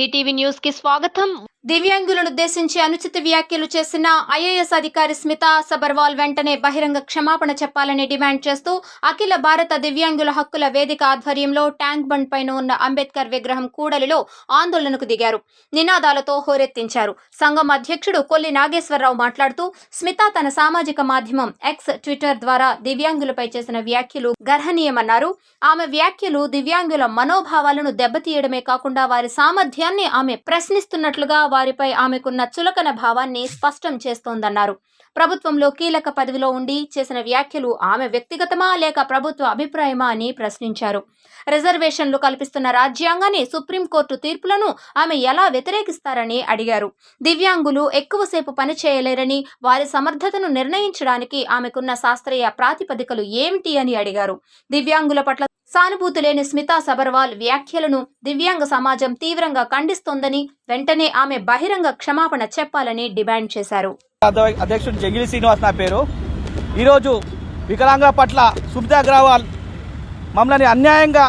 DTV న్యూస్కి స్వాగతం. దివ్యాంగులను ఉద్దేశించి అనుచిత వ్యాఖ్యలు చేసిన ఐఏఎస్ అధికారి స్మిత సబర్వాల్ వెంటనే బహిరంగ క్షమాపణ చెప్పాలని డిమాండ్ చేస్తూ అఖిల భారత దివ్యాంగుల హక్కుల వేదిక ఆధ్వర్యంలో ట్యాంక్ బండ్ పైన ఉన్న అంబేద్కర్ విగ్రహం కూడలిలో ఆందోళనకు దిగారు. నినాదాలతో హోరెత్తించారు. సంఘం అధ్యక్షుడు కొల్లి నాగేశ్వరరావు మాట్లాడుతూ స్మిత తన సామాజిక మాధ్యమం ఎక్స్ ట్విట్టర్ ద్వారా దివ్యాంగులపై చేసిన వ్యాఖ్యలు గర్హనీయమన్నారు. ఆమె వ్యాఖ్యలు దివ్యాంగుల మనోభావాలను దెబ్బతీయడమే కాకుండా వారి సామర్థ్యాన్ని ఆమె ప్రశ్నిస్తున్నట్లుగా వారిపై ఆమెకున్న చులకన భావాన్ని స్పష్టం చేస్తోందన్నారు. ప్రభుత్వంలో కీలక పదవిలో ఉండి చేసిన వ్యాఖ్యలు ఆమె వ్యక్తిగతమా లేక ప్రభుత్వ అభిప్రాయమా అని ప్రశ్నించారు. రిజర్వేషన్లు కల్పిస్తున్న రాజ్యాంగాన్ని సుప్రీంకోర్టు తీర్పులను ఆమె ఎలా వ్యతిరేకిస్తారని అడిగారు. దివ్యాంగులు ఎక్కువసేపు పని చేయలేరని వారి సమర్థతను నిర్ణయించడానికి ఆమెకున్న శాస్త్రీయ ప్రాతిపదికలు ఏమిటి అని అడిగారు. దివ్యాంగుల పట్ల సానుభూతి లేని స్మితా సబర్వాల్ వ్యాఖ్యలను దివ్యాంగ సమాజం తీవ్రంగా ఖండిస్తోందని వెంటనే ఆమె బహిరంగ క్షమాపణ చెప్పాలని డిమాండ్ చేశారు. అధ్యక్షుడు జంగిలి శ్రీనివాస్ నా పేరు. ఈరోజు వికలాంగుల పట్ల సుమిత అగ్రవాల్ మమ్మల్ని అన్యాయంగా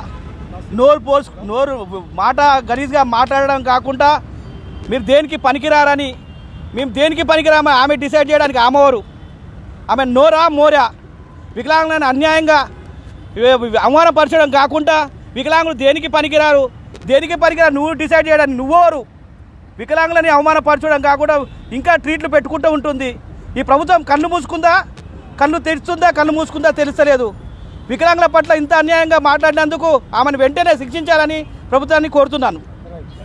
నోరు పోల్స్ నోరు మాట గలీజ్గా మాట్లాడడం కాకుండా మీరు దేనికి పనికిరారని మేము దేనికి పనికిరామని ఆమె డిసైడ్ చేయడానికి ఆమెవారు ఆమె నోరా మోరా? వికలాంగులను అన్యాయంగా అవమానపరచడం కాకుండా వికలాంగులు దేనికి పనికిరారు? దేనికి పనికిరారు? నువ్వు డిసైడ్ చేయడానికి నువ్వోరు వికలాంగులని అవమానపరచడం కాకుండా ఇంకా ట్రీట్లు పెట్టుకుంటూ ఉంటుంది. ఈ ప్రభుత్వం కళ్ళు మూసుకుందా? కళ్ళు తెరుస్తుందా? కళ్ళు మూసుకుందా తెలుస్తలేదు వికలాంగుల పట్ల ఇంత అన్యాయంగా మాట్లాడినందుకు ఆమెను వెంటనే శిక్షించాలని ప్రభుత్వాన్ని కోరుతున్నాను.